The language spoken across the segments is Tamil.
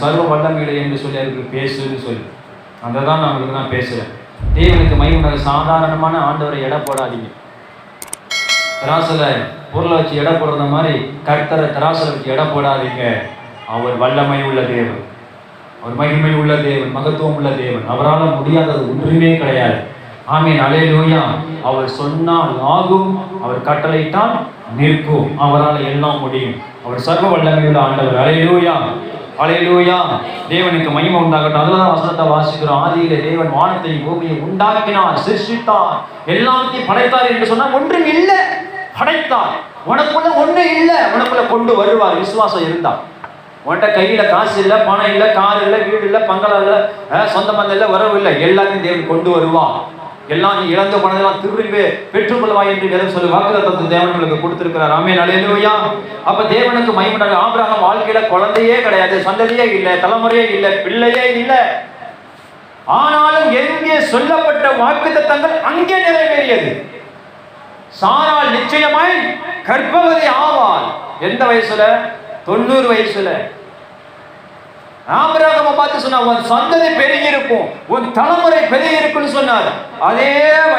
சர்வ வல்லமையில என்று சொல்லி அதுக்கு பேசுன்னு சொல்லி. அதை தான் நான் உங்களுக்கு நான் பேசுகிறேன் தேவனுக்கு மையம் சாதாரணமான ஆண்டவரை எடை போடாதீங்க. தராசில் பொருளை வச்சு எடை போடுற மாதிரி கர்த்தரை தராசில் வச்சு எடை போடாதீங்க. அவர் வல்லமை உள்ள தேவன். அவர் மகிமை உள்ள தேவன் மகத்துவம் உள்ள தேவன். அவரால் முடியாதது ஒன்றுமே கிடையாது. ஆமீன் அலையிலோயா. அவர் சொன்னால் ஆகும் அவர் கட்டளைத்தான் நிற்கும். அவரால் எல்லாம் முடியும். அவர் சர்வ வல்லமையுள்ள ஆண்டவர். அலையிலோயா. அலையிலூயா. தேவனுக்கு மகிமை உண்டாகட்டும். அதுல தான் வசனத்தை வாசிக்கிறோம். ஆதியில தேவன் வானத்தை பூமியை உண்டாக்கினார் சிருஷ்டித்தார். எல்லாத்தையும் படைத்தார் என்று சொன்னால் ஒன்றும் இல்லை. படைத்தார். உனக்குள்ள ஒண்ணு இல்லை. உனக்குள்ள கொண்டு வருவார். விசுவாசம் இருந்தா. உன்கிட்ட கையில காசு இல்லை பணம் இல்லை கார் இல்லை வீடு இல்லை பங்களா இல்லை சொந்த பந்தம் இல்லை உறவு இல்லை. எல்லாத்தையும் தேவன் கொண்டு வருவான் எல்லாம் நீ இழந்த பணத்தெல்லாம் திரும்பி பெற்றுக்கொள்வாய் என்று வேதம் சொல்லி வாக்குத்தத்தை தேவன் உங்களுக்கு கொடுத்திருக்கிறார். ஆமென். அல்லேலூயா. அப்ப தேவனுக்கு மைமுண்டாக ஆபிரகம் வாழ்க்கையில குழந்தையே கிடையாது சந்ததியே இல்லை தலைமுறையே இல்லை பிள்ளையே இல்லை. ஆனாலும் எங்கே சொல்லப்பட்ட வாக்குத்தத்தங்கள் அங்கே நிறைவேறியது. சாரால் நிச்சயமாய் கர்ப்பவதி ஆவாள். எந்த வயசுல? தொண்ணூறு வயசுல. ஆபிரகாம பார்த்து சொன்னா உன் சந்ததி பெருகி இருக்கும். உன் தலைமுறை பெருகி இருக்கும்னு சொன்னார். அதே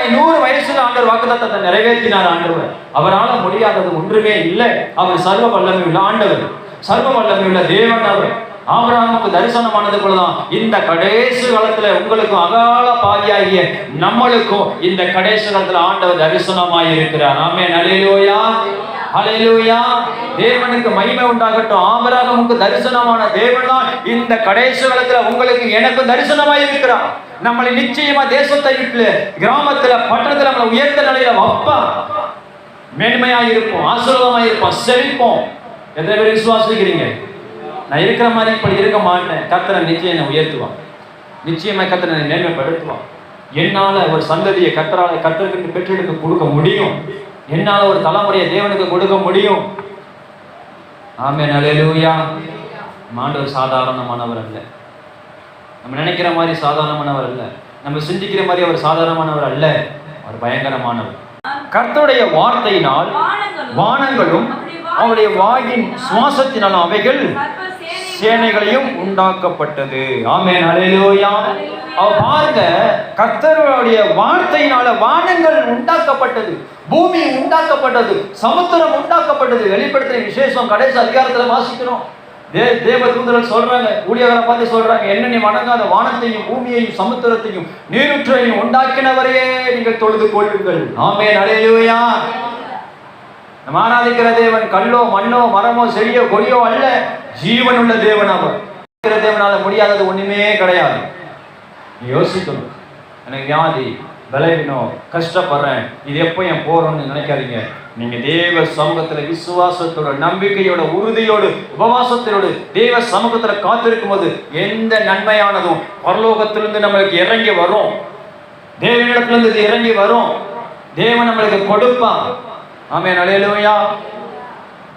நூறு வயசுல ஆண்டவர் வாக்குதத்தத்தை நிறைவேற்றினார் ஆண்டவர். அவரால் முடியாதது ஒன்றுமே இல்லை. அவர் சர்வ வல்லமை உள்ள ஆண்டவர். சர்வ வல்லமை உள்ள தேவன் அவர். ஆபிரகாமுக்கு தரிசனமானது போலதான் இந்த கடைசி காலத்துல உங்களுக்கும் அகால பாதியாகிய நம்மளுக்கும் இந்த கடைசி காலத்துல ஆண்டவர் தரிசனமாய் இருக்கிறார் ஆமே நலையிலோயா ஹalleluya. தேவனுக்கு மகிமை உண்டாகட்டும். ஆபிரகாமுக்கு தரிசனமான தேவன் தான் இந்த கடைசி காலத்துல உங்களுக்கு எனக்கும் தரிசனமாய் இருக்கிறார். நம்மளை நிச்சயமா தேசத்தை விட்டு கிராமத்துல பட்டணத்துல நம்மளை உயர்ந்த நிலையில வப்பா. மேன்மையா இருப்போம் ஆசீர்வாதமா இருப்போம் செழிப்போம். எத்தனை பேர் விசுவாசிக்கிறீங்க? நான் இருக்கிற மாதிரி இப்படி இருக்க மாட்டேன். கத்தனை நிச்சயம் என்னை உயர்த்துவான் நிச்சயமா கத்தனை மேன்மைப்படுத்துவான் என்னால ஒரு சந்ததியை கத்தரால கத்தருக்கு பெற்றெடுக்க கொடுக்க முடியும். என்னால ஒரு தலைமுறையை தேவனுக்கு கொடுக்க முடியும். ஆமே நலையிலூயா ஆண்டவர் சாதாரணமானவர் அல்ல. நம்ம நினைக்கிற மாதிரி சாதாரணமானவர் அல்ல. நம்ம சிந்திக்கிற மாதிரி அவர் சாதாரணமானவர் அல்ல. அவர் பயங்கரமானவர். கர்த்தருடைய வார்த்தையினால் வானங்களும் அவருடைய வாயின் சுவாசத்தினால் அவைகள் சேனைகளையும் உண்டாக்கப்பட்டது. ஆமே ஹalleluya. அவ பாருங்க கர்த்தருடைய வார்த்தையினால வானங்கள் உண்டாக்கப்பட்டது பூமி உண்டாக்கப்பட்டது சமுத்திரம் உண்டாக்கப்பட்டது. வெளிப்படுத்துற விசேஷம் கடைசி அதிகாரத்துல வாசிக்கிறோம். தே தேவ தூதர்கள் சொல்றாங்க ஊழியர்களை பார்த்து சொல்றாங்க என்ன நீ வணங்காத வானத்தையும் பூமியையும் சமுத்திரத்தையும் நீருற்றையும் உண்டாக்கினவரையே நீங்கள் தொழுது கொள்ளுங்கள். ஆமே நடையிலுவையா நம்ம ஆராதிக்கிற தேவன் கல்லோ மண்ணோ மரமோ செடியோ கொடியோ அல்ல. ஜீவன் உள்ள தேவன் அவர். தேவனால முடியாதது ஒண்ணுமே கிடையாது. நீ யோசிக்கணும். எனக்கு வியாதி பலவீனம் கஷ்டப்படுறேன். இது எப்போ என் போறோம்னு நினைக்காதீங்க. நீங்க தேவ சமூகத்துல விசுவாசத்தோட நம்பிக்கையோட உறுதியோடு உபவாசத்தினோடு தேவ சமூகத்துல காத்திருக்கும் போது எந்த நன்மையானதும் பரலோகத்திலிருந்து நம்மளுக்கு இறங்கி வரும். தேவனிடத்திலிருந்து இது இறங்கி வரும். தேவன் நம்மளுக்கு கொடுப்பான் ஆமென் அல்லேலூயா